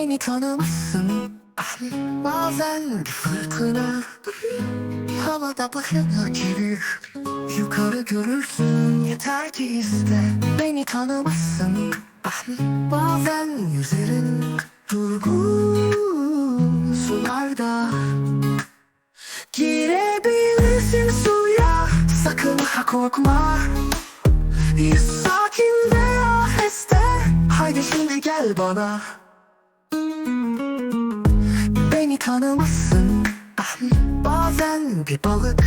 Beni tanımazsın Bazen fırtına Havada başına gelir Yukarı görürsün. Yeter ki iste Beni tanımazsın. Bazen yüzerim Durgun sularda Girebilirsin suya. Sakın ha korkma Sakin ve aheste Haydi şimdi gel bana Ah, Bazen bir balık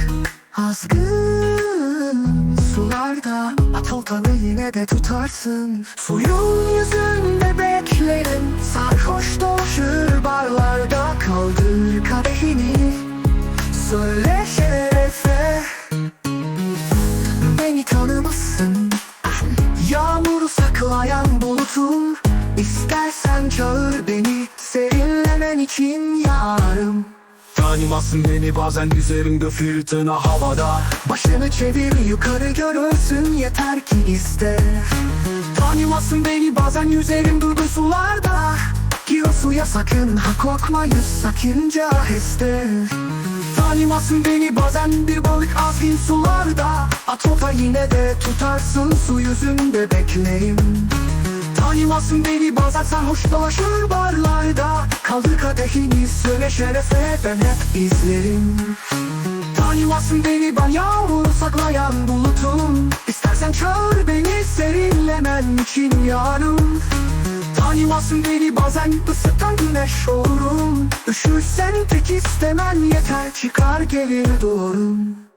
Azgın. Sularda At oltanı yine de tutarsın. Suyun yüzünde beklerim İstersen çağır beni Serinlemen için yarım. Tanımazsın beni bazen üzerimde fırtına havada. Başını çevir yukarı görürsün yeter ki iste. Tanımazsın beni bazen yüzerim durgun sularda. Gir suya sakın ha korkma yüz sakınca heste. Tanımazsın beni bazen bir balık azgın sularda. At olta yine de tutarsın su yüzünde beklerim Tanımazsın beni bazen Sarhoş dolaşır barlarda. Kaldır kadehini söyle şerefe ben hep izlerim. Tanımazsın beni ben Yağmur saklayan bulutum. İstersen çağır beni serinlemen için yarım. Tanımazsın beni bazen Isıtan güneş olurum. Üşürsen tek istemem yeter çıkar gelir doğrum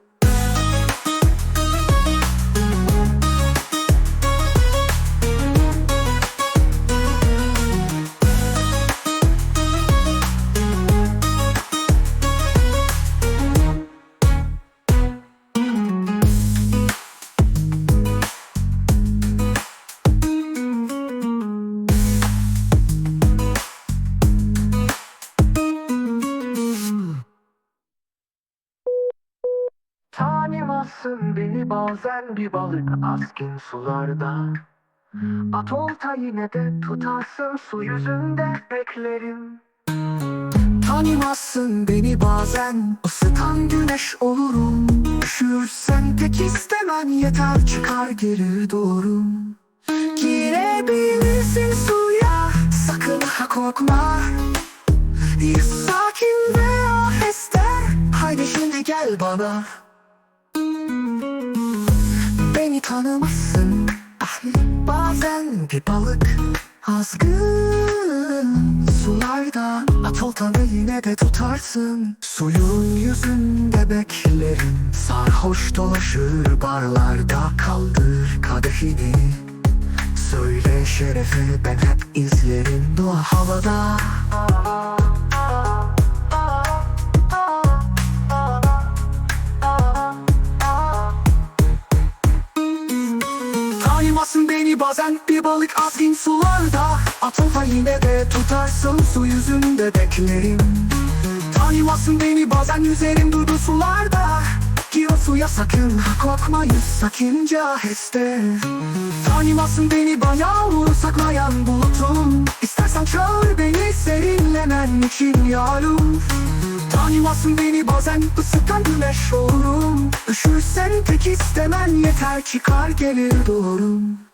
Tanımazsın beni bazen bir balık azgın sularda. At olta yine de tutarsın su yüzünde beklerim. Tanımazsın beni bazen ısıtan güneş olurum. Üşürsen tek istemem yeter çıkar gelir doğrum. Girebilirsin suya sakın ha korkma. Bir sakin ve aheste Haydi şimdi gel bana tanımazsın ah, Bazen bir balık Azgın. Sularda At oltanı yine de tutarsın. Suyun yüzünde beklerim. Sarhoş dolaşır barlarda Kaldır kadehini. Söyle şerefe ben hep izlerim. Doğa havada Bazen Bir balık azgın sularda. At olta yine de tutarsın Su yüzünde beklerim. Tanımazsın beni bazen Yüzerim durdu sularda. Gir suya sakın ha korkma yüz sakınca heste Tanımazsın beni ben Yağmuru saklayan bulutum. İstersen çağır beni serinlemen için yarım Tanımazsın beni bazen Isıtan güneş olurum. Üşürsen tek istemem yeter çıkar gelir doğrum